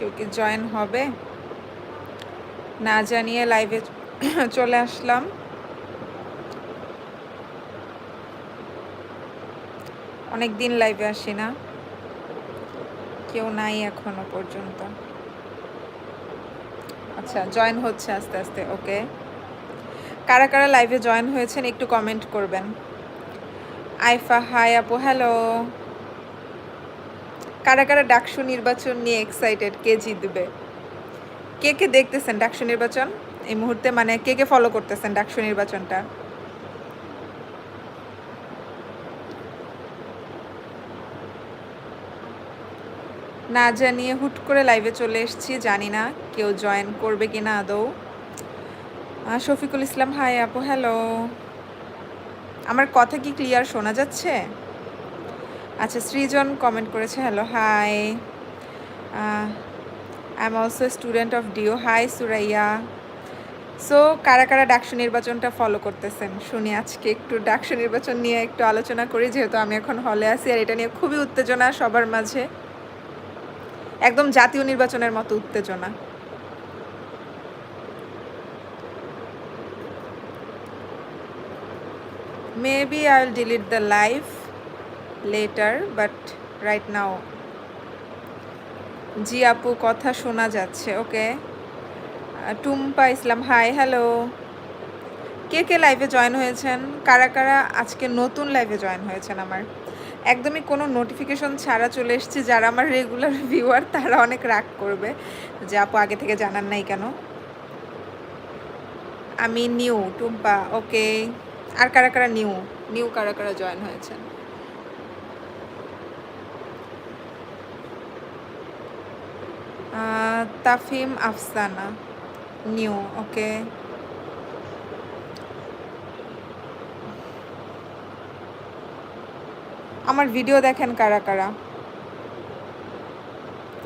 কেউ কি জয়েন হবে? না জানিয়ে লাইভে চলে আসলাম। অনেক দিন লাইভে আসি না কেউ নাই এখনও পর্যন্ত। আচ্ছা জয়েন হচ্ছে আস্তে আস্তে ওকে কারা কারা লাইভে জয়েন হয়েছেন একটু কমেন্ট করবেন। আইফা হাই আপু হ্যালো কারা কারা ডাকসু নির্বাচন নিয়ে এক্সাইটেড কে জিতবে? কে কে দেখতেছেন ডাকসু নির্বাচন? এই মুহূর্তে মানে কে কে ফলো করতেছেন ডাকসু নির্বাচনটা? না জানিয়ে হুট করে লাইভে চলে এসেছি, জানি না কেউ জয়েন করবে কি না আদৌ শফিকুল ইসলাম হাই আপু হ্যালো আমার কথা কি ক্লিয়ার শোনা যাচ্ছে? আচ্ছা সৃজন কমেন্ট করেছে hello hi I am also student of DU hi Suraiya. So কারা কারা ডাকসু নির্বাচনটা ফলো করতেছেন? শুনি আজকে একটু ডাকসু নির্বাচন নিয়ে একটু আলোচনা করি, যেহেতু আমি এখন হলে আছি আর এটা নিয়ে খুবই উত্তেজনা সবার মাঝে। একদম জাতীয় নির্বাচনের মতো উত্তেজনা। Maybe i'll ডিলিট দ্য live. Later, but right now. জি আপু, কথা শোনা যাচ্ছে okay Tumpa Islam hi hello কে কে লাইভে জয়েন হয়েছেন? কারা কারা আজকে নতুন লাইভে জয়েন হয়েছেন আমার? একদমই কোনো নোটিফিকেশন ছাড়া চলে এসেছি, যারা আমার রেগুলার ভিউয়ার তারা অনেক রাগ করবে যে আপু আগে থেকে জানান নাই কেন? আমি নিউ টুম্পা ওকে আর কারা কারা নিউ নিউ কারা কারা জয়েন হয়েছেন? Tafim Afsana, new, okay? আমার ভিডিও দেখেন কারা কারা?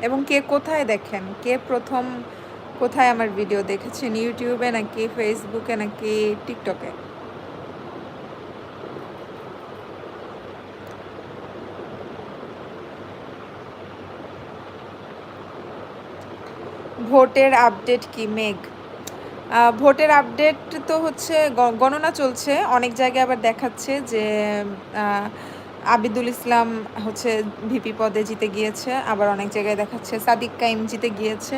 এবং কে কোথায় দেখেন? কে প্রথম কোথায় আমার ভিডিও দেখেছেন? ইউটিউবে নাকি ফেসবুকে নাকি টিকটকে ভোটের আপডেট কি, মেঘ? ভোটের আপডেট তো হচ্ছে গণনা চলছে। অনেক জায়গায় আবার দেখাচ্ছে যে আবিদুল ইসলাম হচ্ছে ভিপি পদে জিতে গিয়েছে। আবার অনেক জায়গায় দেখাচ্ছে সাদিক কাইম জিতে গিয়েছে।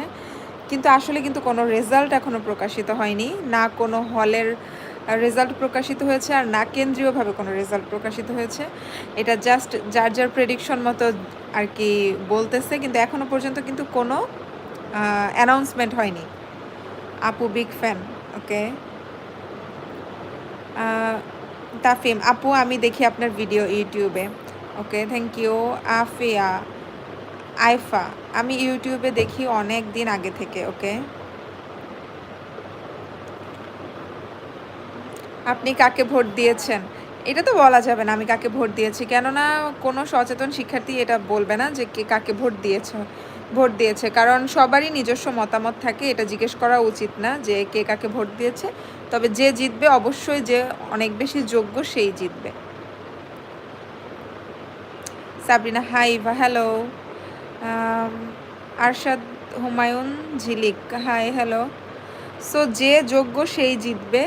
কিন্তু আসলে কিন্তু কোনো রেজাল্ট এখনও প্রকাশিত হয়নি। না কোনো হলের রেজাল্ট প্রকাশিত হয়েছে আর না কেন্দ্রীয়ভাবে কোনো রেজাল্ট প্রকাশিত হয়েছে। এটা জাস্ট যার যার প্রেডিকশন মতো আর কি বলতেছে। কিন্তু এখনও পর্যন্ত কিন্তু কোনো অ্যানাউন্সমেন্ট হয়নি। আপু বিগ ফ্যান ওকে তাফিম, আপু আমি দেখি আপনার ভিডিও ইউটিউবে okay thank you Afia, Aifa, আমি ইউটিউবে দেখি অনেক দিন আগে থেকে ওকে আপনি কাকে ভোট দিয়েছেন? এটা তো বলা যাবে না আমি কাকে ভোট দিয়েছি, কেননা কোনো সচেতন শিক্ষার্থী এটা বলবে না যে কে কাকে ভোট দিয়েছে। ভোট দিয়েছে। কারণ সবারই নিজস্ব মতামত থাকে, এটা জিজ্ঞেস করা উচিত না যে কে কাকে ভোট দিয়েছে। তবে যে জিতবে, অবশ্যই যে অনেক বেশি যোগ্য সেই জিতবে। সাবরিনা, হাই বা hello. Arshad Humayun Jhilik, hi, hello. So যে যোগ্য সেই জিতবে,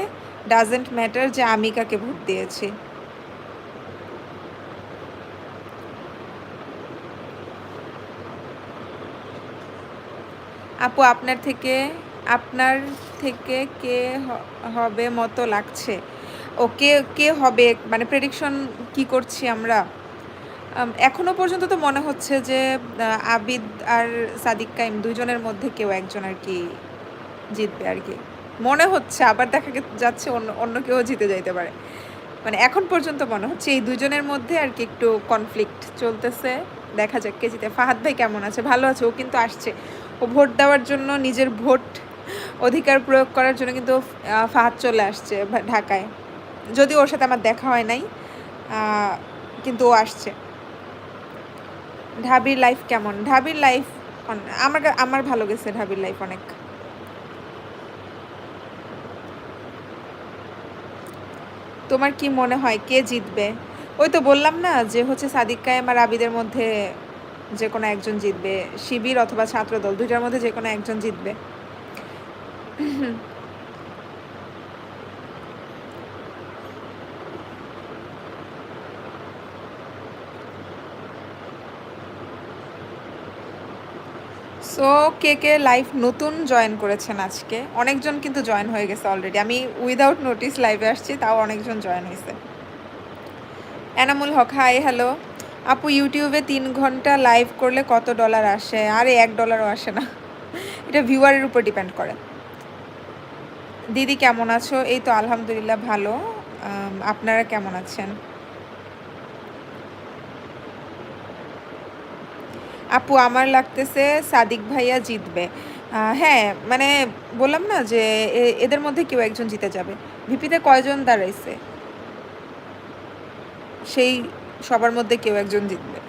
ডাজেন্ট ম্যাটার যে আমি কাকে ভোট দিয়েছি। আপু আপনার থেকে আপনার থেকে কে হবে মতো লাগছে? ও কে কে হবে? মানে প্রেডিকশন কি করছি আমরা? আম, এখনও পর্যন্ত তো মনে হচ্ছে যে আবিদ আর সাদিক কাইম দুজনের মধ্যে কেউ একজন আর কি জিতবে আর কি। মনে হচ্ছে আবার দেখা যাচ্ছে অন্য অন্য কেউ জিতে যাইতে পারে। মানে এখন পর্যন্ত মনে হচ্ছে এই দুজনের মধ্যে আর কি একটু কনফ্লিক্ট চলতেছে। দেখা যাক কে জিতে। ফাহাদ ভাই কেমন আছে? ভালো আছে ও কিন্তু আসছে। ভোট দেওয়ার জন্য নিজের ভোট অধিকার প্রয়োগ করার জন্য কিন্তু ফাহাদ চলে আসছে ঢাকায়। যদি ওর সাথে আমার দেখা হয় নাই কিন্তু ও আসছে। ঢাবির লাইফ কেমন? ঢাবির লাইফ আমার আমার ভালো গেছে ঢাবির লাইফ অনেক। তোমার কি মনে হয় কে জিতবে? ওই তো বললাম না যে হচ্ছে সাদিক কায়েম আর আবিদের মধ্যে যে কোনো একজন জিতবে, শিবির অথবা ছাত্রদল, দুইটার মধ্যে যে কোনো একজন জিতবে। সো কে কে লাইভ নতুন জয়েন করেছেন আজকে? অনেকজন কিন্তু জয়েন হয়ে গেছে অলরেডি আমি উইদাউট নোটিস লাইভে আসছি, তাও অনেকজন জয়েন হয়েছে। এনামুল হক হাই হ্যালো আপু ইউটিউবে তিন ঘণ্টা লাইভ করলে কত ডলার আসে? আরে, এক ডলারও আসে না। এটা ভিউয়ারের উপর ডিপেন্ড করে। দিদি, কেমন আছো? এই তো আলহামদুলিল্লাহ ভালো। আপনারা কেমন আছেন? আপু, আমার লাগতেছে সাদিক ভাইয়া জিতবে। হ্যাঁ মানে বললাম না যে এদের মধ্যে কেউ একজন জিতে যাবে। ভিপিতে কয়জন দাঁড়াইছে? সেই সবার মধ্যে কেউ একজন জিতবে।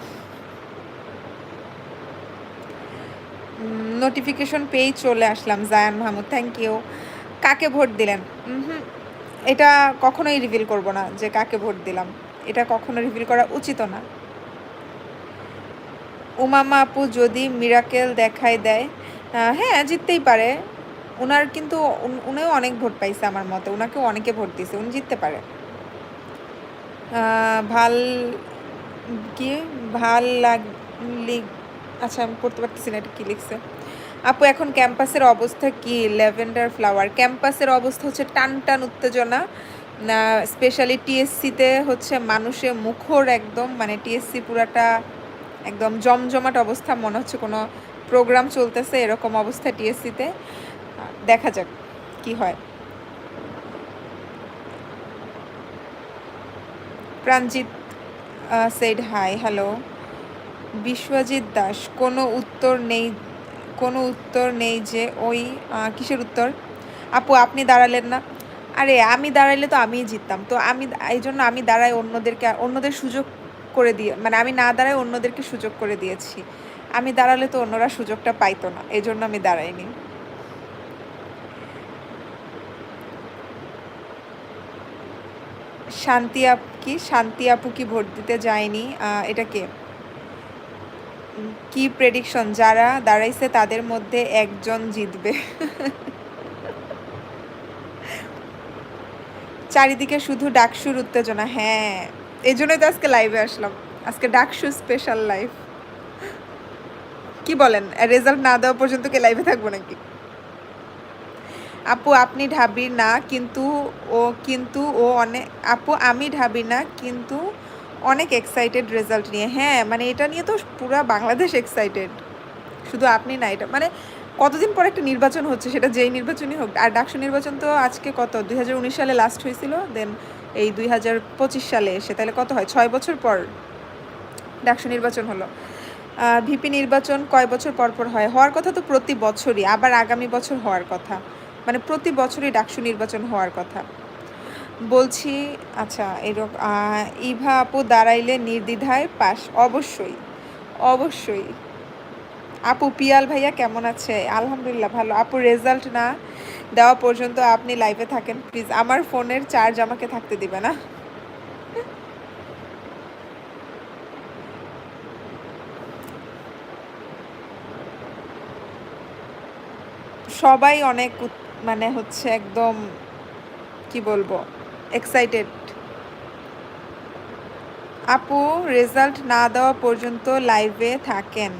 নোটিফিকেশন পেয়েই চলে আসলাম, জায়ান মাহমুদ থ্যাংক ইউ কাকে ভোট দিলেন? এটা কখনোই রিভিল করব না যে কাকে ভোট দিলাম। এটা কখনো রিভিল করা উচিত না। উমামা আপু যদি মিরাকেল দেখাই দেয় হ্যাঁ জিততেই পারে। ওনার কিন্তু উনিও অনেক ভোট পাইছে আমার মতে ওনাকেও অনেকে ভোট দিছে উনি জিততে পারে। ভালো কি? ভালো লাগ লাগলি আচ্ছা আমি পড়তে পারতেছি না এটা কী লিখছে। আপু, এখন ক্যাম্পাসের অবস্থা কি? Lavender flower. ক্যাম্পাসের অবস্থা হচ্ছে টান টান উত্তেজনা। স্পেশালি টিএসসিতে হচ্ছে মানুষে মুখর একদম। মানে টিএসসি পুরাটা একদম জমজমাট অবস্থা। মনে হচ্ছে কোনো প্রোগ্রাম চলতেছে এরকম অবস্থা টিএসসিতে দেখা যাক কি হয়। Pranjit said hi hello Biswajit Das, কোনো উত্তর নেই, কোনো উত্তর নেই যে ওই কিসের উত্তর? আপু, আপনি দাঁড়ালেন না। আরে, আমি দাঁড়াইলে তো আমিই জিততাম। তো আমি, এই জন্য আমি দাঁড়াই অন্যদেরকে, অন্যদের সুযোগ করে দিয়ে মানে আমি না দাঁড়াই অন্যদেরকে সুযোগ করে দিয়েছি। আমি দাঁড়ালে তো অন্যরা সুযোগটা পাইতো না, এই জন্য আমি দাঁড়াইনি। শান্তি আপ কি? শান্তি আপু কি ভোট দিতে যায়নি? এটা কে? কি প্রেডিকশন যারা দাঁড়াইছে তাদের মধ্যে একজন জিতবে। চারিদিকে শুধু ডাকসুর উত্তেজনা। হ্যাঁ এই জন্যই তো আজকে লাইভে আসলাম। আজকে ডাকসু স্পেশাল লাইভ কি বলেন? রেজাল্ট না দেওয়া পর্যন্ত কে লাইভে থাকব নাকি? আপু আপনি ঢাবি না, কিন্তু ও কিন্তু ও অনেক আপু আমি ঢাবি না, কিন্তু অনেক এক্সাইটেড রেজাল্ট নিয়ে। হ্যাঁ মানে এটা নিয়ে তো পুরো বাংলাদেশ এক্সাইটেড শুধু আপনি না, এটা মানে কতদিন পর একটা নির্বাচন হচ্ছে সেটা যেই নির্বাচনই হোক। আর ডাকসু নির্বাচন তো আজকে কত? দুই হাজার উনিশ সালে লাস্ট হয়েছিল দেন এই দুই হাজার পঁচিশ সালে এসে। তাহলে কত হয়? ছয় বছর পর ডাকসু নির্বাচন হলো। ভিপি নির্বাচন কয় বছর পর পর হয়? হওয়ার কথা তো প্রতি বছরই, আবার আগামী বছর হওয়ার কথা। মানে প্রতি বছরই ডাকসু নির্বাচন হওয়ার কথা। বলছি আচ্ছা এরকম ইভা আপু দাঁড়াইলে নির্দ্বিধায় পাস। অবশ্যই অবশ্যই। আপু, পিয়াল ভাইয়া কেমন আছে? আলহামদুলিল্লাহ ভালো। আপু রেজাল্ট না দেওয়া পর্যন্ত আপনি লাইভে থাকেন প্লিজ আমার ফোনের চার্জ আমাকে থাকতে দিবে না। সবাই অনেক মানে হচ্ছে একদম, কি বলব এক্সাইটেড আপু রেজাল্ট না দেওয়া পর্যন্ত লাইভে থাকেন।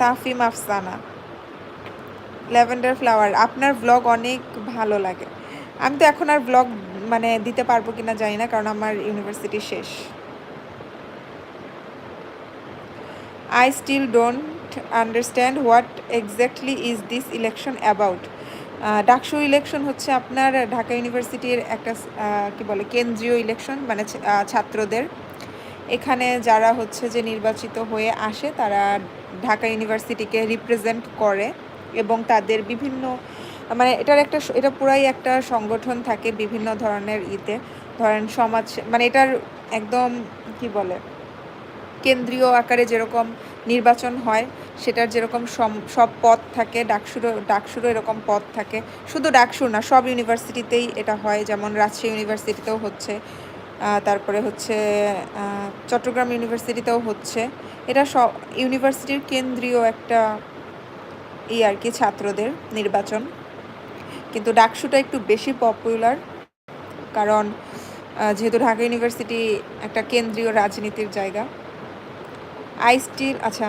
তাফিম আফসানা। Lavender flower. আপনার ব্লগ অনেক ভালো লাগে। আমি তো এখন আর ব্লগ মানে দিতে পারব কিনা জানি না, কারণ আমার ইউনিভার্সিটি শেষ। I still don't understand what exactly is this election about DUCSU election হচ্ছে আপনার ঢাকা ইউনিভার্সিটির একটা কি বলে, কেন্দ্রীয় ইলেকশন মানে ছাত্রদের। এখানে যারা হচ্ছে যে নির্বাচিত হয়ে আসে, তারা ঢাকা ইউনিভার্সিটিকে রিপ্রেজেন্ট করে এবং তাদের বিভিন্ন মানে এটার একটা এটা পুরাই একটা সংগঠন থাকে বিভিন্ন ধরনের ইতে। ধরেন সমাজ মানে এটার একদম, কি বলে, কেন্দ্রীয় আকারে যেরকম নির্বাচন হয় সেটার যেরকম সব পদ থাকে ডাকসুরও ডাকসুরও এরকম পদ থাকে। শুধু ডাকসুর না, সব ইউনিভার্সিটিতেই এটা হয়, যেমন রাজশাহী ইউনিভার্সিটিতেও হচ্ছে তারপরে হচ্ছে চট্টগ্রাম ইউনিভার্সিটিতেও হচ্ছে। এটা সব ইউনিভার্সিটির কেন্দ্রীয় একটা ই আর কি, ছাত্রদের নির্বাচন। কিন্তু ডাকসুটা একটু বেশি পপুলার কারণ যেহেতু ঢাকা ইউনিভার্সিটি একটা কেন্দ্রীয় রাজনীতির জায়গা আই স্টিল আচ্ছা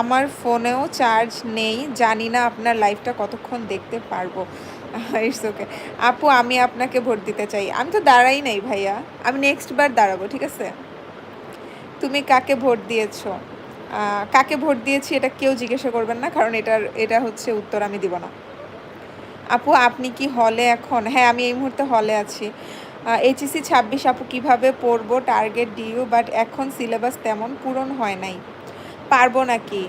আমার ফোনেও চার্জ নেই। জানি না আপনার লাইফটা কতক্ষণ দেখতে পারব। ইটস ওকে আপু, আমি আপনাকে ভোট দিতে চাই। আমি তো দাঁড়াই নাই ভাইয়া। আমি নেক্সট বার দাঁড়াবো, ঠিক আছে? তুমি কাকে ভোট দিয়েছ? কাকে ভোট দিয়েছি এটা কেউ জিজ্ঞাসা করবেন না, কারণ এটার, এটা হচ্ছে উত্তর আমি দিব না। আপু, আপনি কি হলে এখন? হ্যাঁ আমি এই মুহূর্তে হলে আছি। এইচএসি ছাব্বিশ আপু, কীভাবে পড়ব? টার্গেট ডিউ বাট এখন সিলেবাস তেমন পূরণ হয় নাই। পারব নাকি?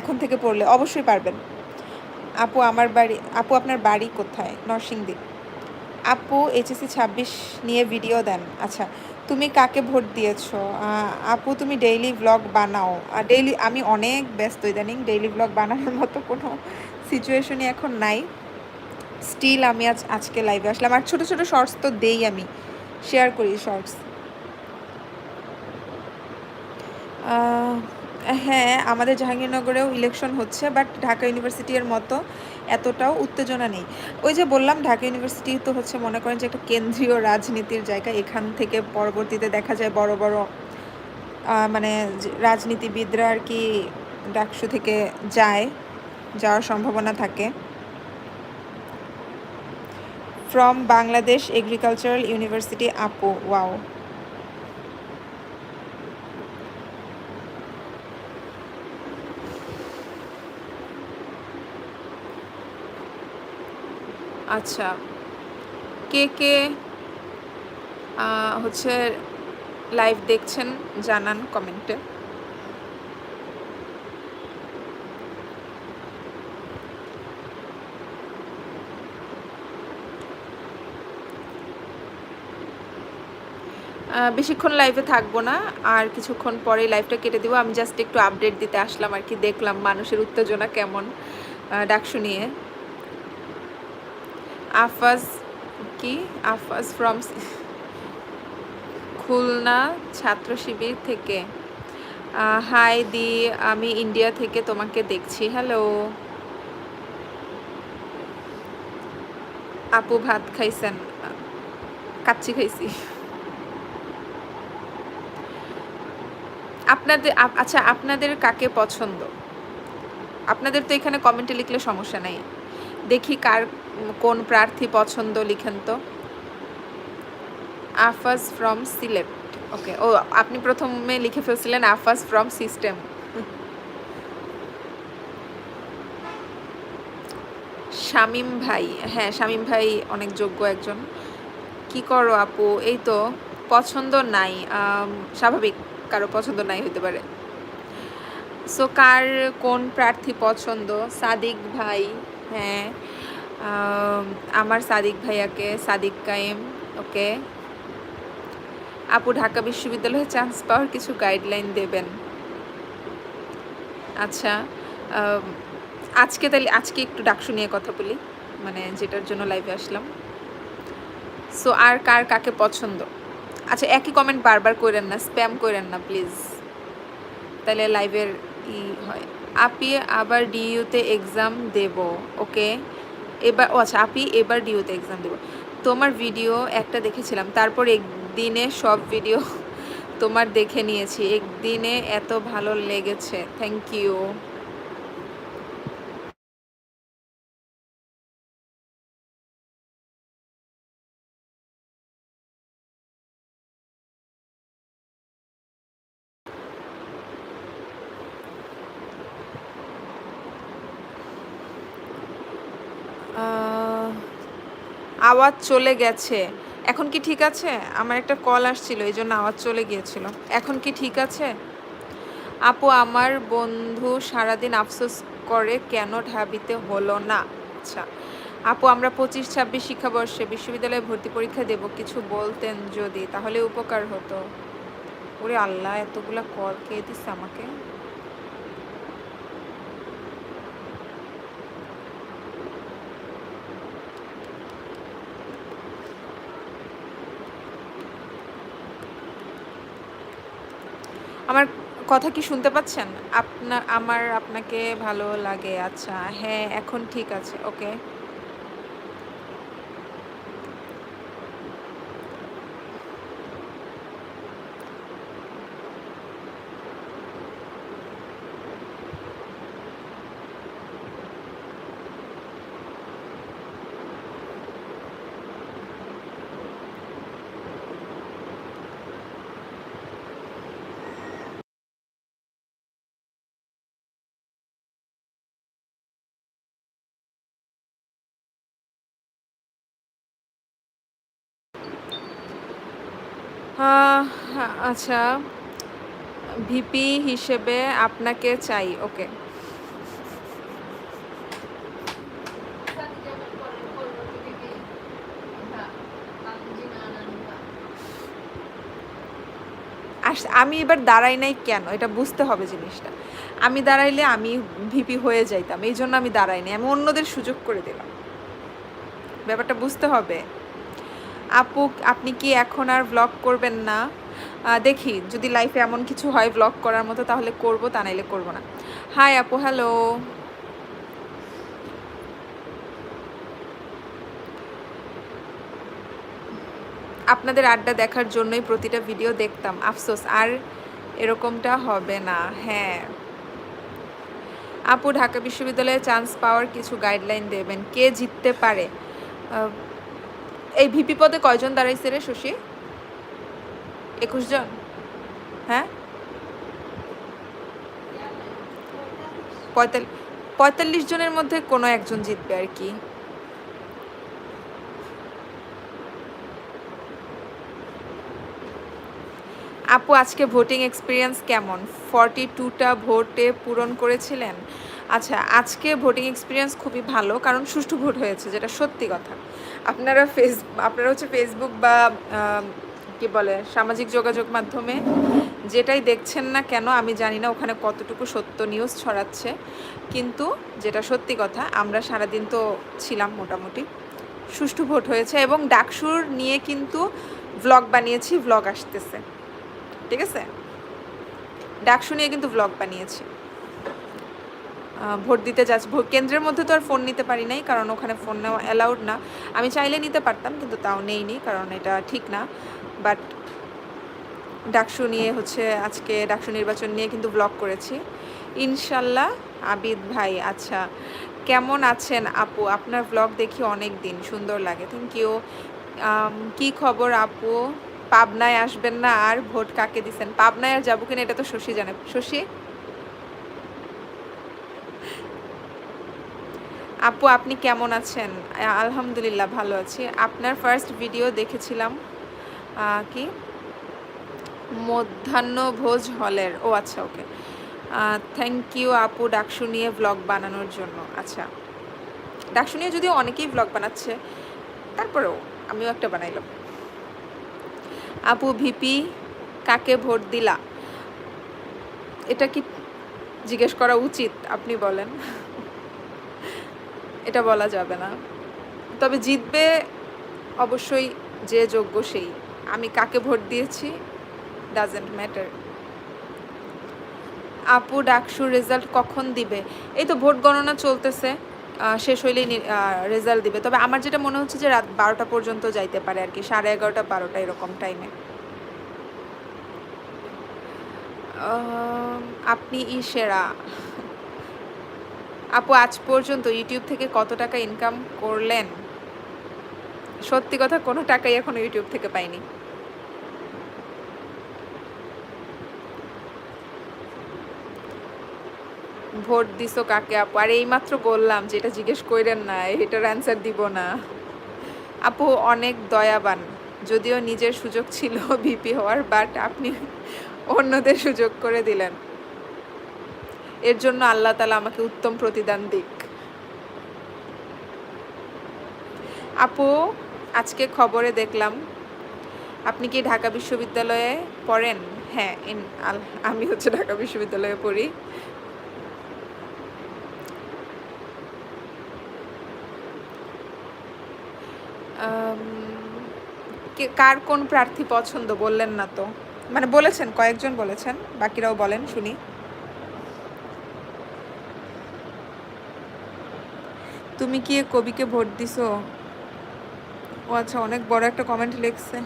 এখন থেকে পড়লে অবশ্যই পারবেন। আপু, আমার বাড়ি, আপু, আপনার বাড়ি কোথায়? নরসিংদী। আপু এইচএসি ছাব্বিশ নিয়ে ভিডিও দেন। আচ্ছা তুমি কাকে ভোট দিয়েছ? আপু, তুমি ডেইলি ব্লগ বানাও। ডেইলি আমি অনেক ব্যস্ত ইদানিং। ডেইলি ব্লগ বানানোর মতো কোনো সিচুয়েশনই এখন নাই। স্টিল আমি আজ, আজকে লাইভে আসলাম। আর ছোটো ছোটো শর্টস তো দেই আমি। শেয়ার করি শর্টস হ্যাঁ আমাদের জাহাঙ্গীরনগরেও ইলেকশন হচ্ছে বাট ঢাকা ইউনিভার্সিটির মতো এতটাও উত্তেজনা নেই। ওই যে বললাম, ঢাকা ইউনিভার্সিটি তো হচ্ছে মনে করেন যে একটা কেন্দ্রীয় রাজনীতির জায়গা। এখান থেকে পরবর্তীতে দেখা যায় বড় বড় মানে রাজনীতিবিদরা আর কি ডাকসু থেকে যায়, যাওয়ার সম্ভাবনা থাকে। ফ্রম বাংলাদেশ এগ্রিকালচারাল ইউনিভার্সিটি আপো ওয়াও আচ্ছা। কে কে হচ্ছে লাইভ দেখছেন জানান কমেন্টে বেশিক্ষণ লাইভে থাকব না, আর কিছুক্ষণ পরে লাইভটা কেটে দেবো। আমি জাস্ট একটু আপডেট দিতে আসলাম আর কি, দেখলাম মানুষের উত্তেজনা কেমন ডাকশু নিয়ে। আফাজ কি? আফাজ ফ্রম খুলনা ছাত্র শিবির থেকে। হাই দি, আমি ইন্ডিয়া থেকে তোমাকে দেখছি। হ্যালো আপু ভাত খাইছেন? কাচ্চি খাইছি। আপনাদের আচ্ছা আপনাদের কাকে পছন্দ? আপনাদের তো এখানে কমেন্টে লিখলে সমস্যা নাই। দেখি কার কোন প্রার্থী পছন্দ লিখেন তো। আফাজ ফ্রম সিলেট। ওকে ও, আপনি প্রথমে লিখে ফেলছিলেন আফাজ ফ্রম সিস্টেম শামিম ভাই হ্যাঁ শামিম ভাই অনেক যোগ্য একজন। কি করো আপু? এই তো, পছন্দ নাই। স্বাভাবিক। কারও পছন্দ নাই হতে পারে। সো কার কোন প্রার্থী পছন্দ? সাদিক ভাই হ্যাঁ। আমার সাদিক ভাইয়াকে সাদিক কায়েম, ওকে। আপু ঢাকা বিশ্ববিদ্যালয়ে চান্স পাওয়ার কিছু গাইডলাইন দেবেন? আচ্ছা আজকে তাহলে, আজকে একটু ডাকসু নিয়ে কথা বলি মানে যেটার জন্য লাইভে আসলাম। সো আর কার, কাকে পছন্দ? আচ্ছা একই কমেন্ট বারবার করেন না স্প্যাম করেন না প্লিজ তাহলে লাইভের ই হয়। আপি আবার ডিইউতে এক্সাম দেব, ওকে? এবার, ও আচ্ছা আপি এবার ডিইউতে এক্সাম দেব। তোমার ভিডিও একটা দেখেছিলাম, তারপর একদিনে সব ভিডিও তোমার দেখে নিয়েছি। একদিনে এত ভালো লেগেছে থ্যাংক ইউ আওয়াজ চলে গেছে। এখন কি ঠিক আছে? আমার একটা কল আসছিল, এই জন্য আওয়াজ চলে গিয়েছিল। এখন কি ঠিক আছে? আপু, আমার বন্ধু সারাদিন আফসোস করে কেন ঢাবিতে হলো না? আচ্ছা আপু, আমরা পঁচিশ ছাব্বিশ শিক্ষাবর্ষে বিশ্ববিদ্যালয়ে ভর্তি পরীক্ষা দেব, কিছু বলতেন যদি, তাহলে উপকার হতো। ওরে আল্লাহ, এতগুলা কল কে দিচ্ছে আমাকে? আমার কথা কি শুনতে পাচ্ছেন? আপনার আমার আপনাকে ভালো লাগে আচ্ছা হ্যাঁ এখন ঠিক আছে ওকে আচ্ছা ভিপি হিসেবে আপনাকে চাই, ওকে। আমি এবার দাঁড়াই নাই কেন? এটা বুঝতে হবে জিনিসটা। আমি দাঁড়াইলে আমি ভিপি হয়ে যাইতাম, এই জন্য আমি দাঁড়াই নাই, আমি অন্যদের সুযোগ করে দিলাম। ব্যাপারটা বুঝতে হবে। আপু, আপনি কি এখন আর ব্লগ করবেন না? দেখি, যদি লাইফে এমন কিছু হয় ব্লগ করার মতো, তাহলে করব, তা নাইলে করব না। হাই আপু হ্যালো আপনাদের আড্ডা দেখার জন্যই প্রতিটা ভিডিও দেখতাম। আফসোস, আর এরকমটা হবে না। হ্যাঁ। আপু, ঢাকা বিশ্ববিদ্যালয়ে চান্স পাওয়ার কিছু গাইডলাইন দেবেন। কে জিততে পারে? এই ভিপি পদে কয়জন দাঁড়াইছে রে শশী? একুশ জন? হ্যাঁ? পঁয়তাল্লিশ পঁয়তাল্লিশ জনের মধ্যে কোনো একজন জিতবে আর কি। আপু, আজকে ভোটিং এক্সপিরিয়েন্স কেমন? ফর্টি টুটা ভোটে পূরণ করেছিলেন? আচ্ছা আজকে ভোটিং এক্সপিরিয়েন্স খুবই ভালো, কারণ সুষ্ঠু ভোট হয়েছে, যেটা সত্যি কথা। আপনারা ফেস আপনারা হচ্ছে ফেসবুক বা কি বলে, সামাজিক যোগাযোগ মাধ্যমে যেটাই দেখছেন না কেন, আমি জানি না ওখানে কতটুকু সত্য নিউজ ছড়াচ্ছে। কিন্তু যেটা সত্যি কথা, আমরা সারাদিন তো ছিলাম মোটামুটি। সুষ্ঠু ভোট হয়েছে এবং ডাকসুর নিয়ে কিন্তু ভ্লগ বানিয়েছি ভ্লগ আসতেছে। ঠিক আছে? ডাকসু নিয়ে কিন্তু ভ্লগ বানিয়েছি। ভোট দিতে যাচ্ছি। ভোট কেন্দ্রের মধ্যে তো আর ফোন নিতে পারি নাই, কারণ ওখানে ফোন নেওয়া অ্যালাউড না। আমি চাইলে নিতে পারতাম, কিন্তু তাও নেইনি কারণ এটা ঠিক না। বাট ডাকসু নিয়ে হচ্ছে আজকে ডাকসু নির্বাচন নিয়ে কিন্তু ব্লগ করেছি। ইনশাল্লাহ, আবিদ ভাই আচ্ছা কেমন আছেন আপু? আপনার ব্লগ দেখি অনেক দিন, সুন্দর লাগে থ্যাংক ইউ কি খবর আপু? পাবনায় আসবেন না, আর ভোট কাকে দিছেন? পাবনায় আর যাব কিনা এটা তো শশী জানে, শশী? আপু, আপনি কেমন আছেন? আলহামদুলিল্লাহ ভালো আছি। আপনার ফার্স্ট ভিডিও দেখেছিলাম কি? মধ্যাহ্নভোজ হলের। ও আচ্ছা ওকে থ্যাংক ইউ আপু ডাকসু নিয়ে ব্লগ বানানোর জন্য। আচ্ছা ডাকসু নিয়ে যদিও অনেকেই ব্লগ বানাচ্ছে, তারপরেও আমিও একটা বানাইলাম। আপু ভিপি কাকে ভোট দিলা? এটা কি জিজ্ঞেস করা উচিত, আপনি বলেন। এটা বলা যাবে না। তবে জিতবে অবশ্যই যে যোগ্য সেই। আমি কাকে ভোট দিয়েছি? ডাজেন্ট ম্যাটার আপু ডাকসুর রেজাল্ট কখন দিবে? এই তো ভোট গণনা চলতেছে। শেষ হইলেই রেজাল্ট দিবে। তবে আমার যেটা মনে হচ্ছে যে রাত বারোটা পর্যন্ত যাইতে পারে আর কি। সাড়ে এগারোটা, বারোটা এরকম টাইমে আপনি ই সেরা। আপু, আজ পর্যন্ত ইউটিউব থেকে কত টাকা ইনকাম করলেন? সত্যি কথা, কোনো টাকাই এখনও ইউটিউব থেকে পাইনি। ভোট দিছো কাকে আপু? আর এইমাত্র বললাম যে এটা জিজ্ঞেস কইরেন না, এটার অ্যান্সার দিব না। আপু, অনেক দয়াবান। যদিও নিজের সুযোগ ছিল ভিপি হওয়ার বাট আপনি অন্যদের সুযোগ করে দিলেন। এর জন্য আল্লাহ তালা আমাকে উত্তম প্রতিদান দিক। আপু, আজকে খবরে দেখলাম, আপনি কি ঢাকা বিশ্ববিদ্যালয়ে পড়েন? হ্যাঁ আমি হচ্ছে ঢাকা বিশ্ববিদ্যালয়ে পড়ি। কার কোন প্রার্থী পছন্দ? বললেন না তো। মানে বলেছেন, কয়েকজন বলেছেন, বাকিরাও বলেন, শুনি। তুমি কি কবিকে ভোট দিছো? ও আচ্ছা অনেক বড় একটা কমেন্ট লিখছে।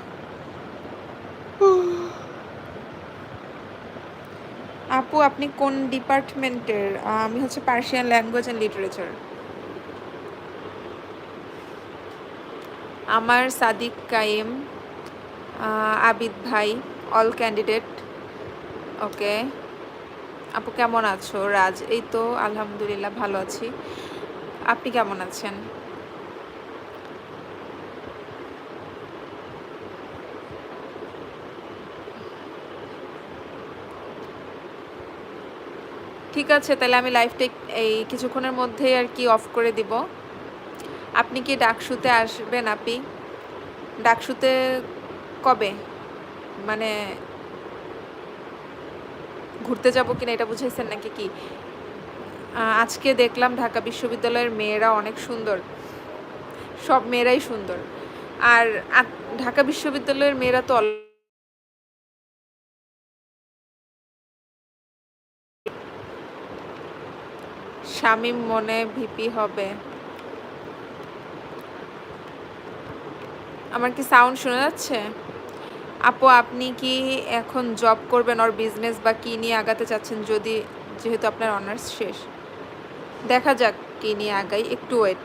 আপু, আপনি কোন ডিপার্টমেন্টের? আমি হচ্ছে পার্সিয়ান ল্যাঙ্গুয়েজ অ্যান্ড লিটারেচার আমার সাদিক কাইম আবিদ ভাই অল ক্যান্ডিডেট ওকে আপু, কেমন আছো? রাজ, এই তো, আলহামদুলিল্লাহ, ভালো আছি। আপনি কেমন আছেন? ঠিক আছে, তাহলে আমি লাইভটা এই কিছুক্ষণের মধ্যেই আর কি অফ করে দিব। আপনি কি ডাকশুতে আসবেন আপনি ডাকশুতে কবে? মানে ঘুরতে যাব কিনা এটা বুঝাইছেন নাকি কি? আজকে দেখলাম ঢাকা বিশ্ববিদ্যালয়ের মেয়েরা অনেক সুন্দর। সব মেয়েরাই সুন্দর। আর ঢাকা বিশ্ববিদ্যালয়ের মেয়েরা তো শামীম মনে ভিপি হবে। আমার কি সাউন্ড শোনা যাচ্ছে? আপু, আপনি কি এখন জব করবেন, ওর বিজনেস বা কী নিয়ে আগাতে চাচ্ছেন, যদি যেহেতু আপনার অনার্স শেষ? দেখা যাক কি নিয়ে আগাই একটু ওয়েট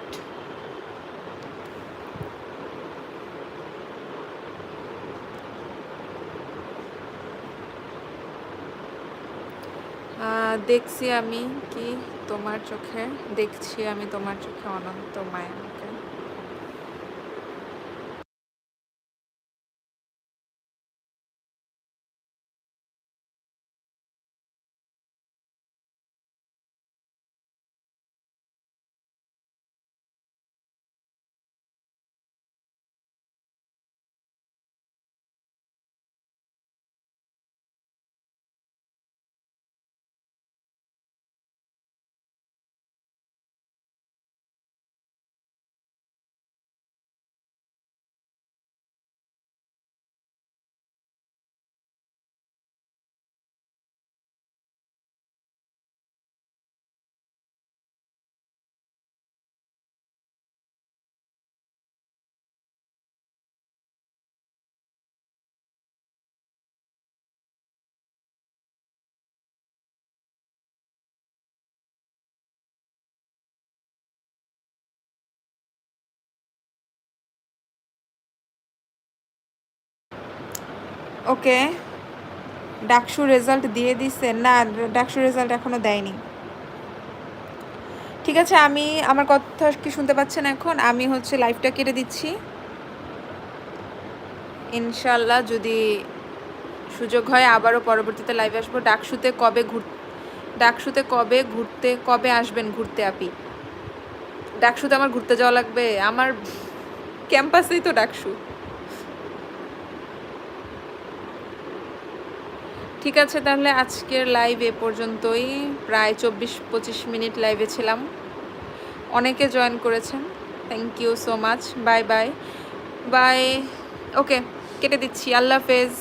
দেখছি আমি কি তোমার চোখে, দেখছি আমি তোমার চোখে অনন্ত মায়াকে ওকে, ডাকসু রেজাল্ট দিয়ে দিছে। না, ডাকসু রেজাল্ট এখনও দেয়নি। ঠিক আছে, আমি, আমার কথা কি শুনতে পাচ্ছেন এখন? আমি হচ্ছে লাইভটা কেটে দিচ্ছি। ইনশাল্লাহ যদি সুযোগ হয়, আবারও পরবর্তীতে লাইভে আসব। ডাকসুতে কবে ঘুর, ডাকসুতে কবে ঘুরতে, কবে আসবেন ঘুরতে আপি ডাকসুতে আমার ঘুরতে যাওয়া লাগবে। আমার ক্যাম্পাসেই তো ডাকসু। ঠিক আছে, তাহলে আজকের লাইভ এ পর্যন্তই। প্রায় চব্বিশ, পঁচিশ মিনিট লাইভে ছিলাম। অনেকে জয়েন করেছেন। Thank you so much bye bye bye okay কেটে দিচ্ছি। আল্লাহ হাফেজ।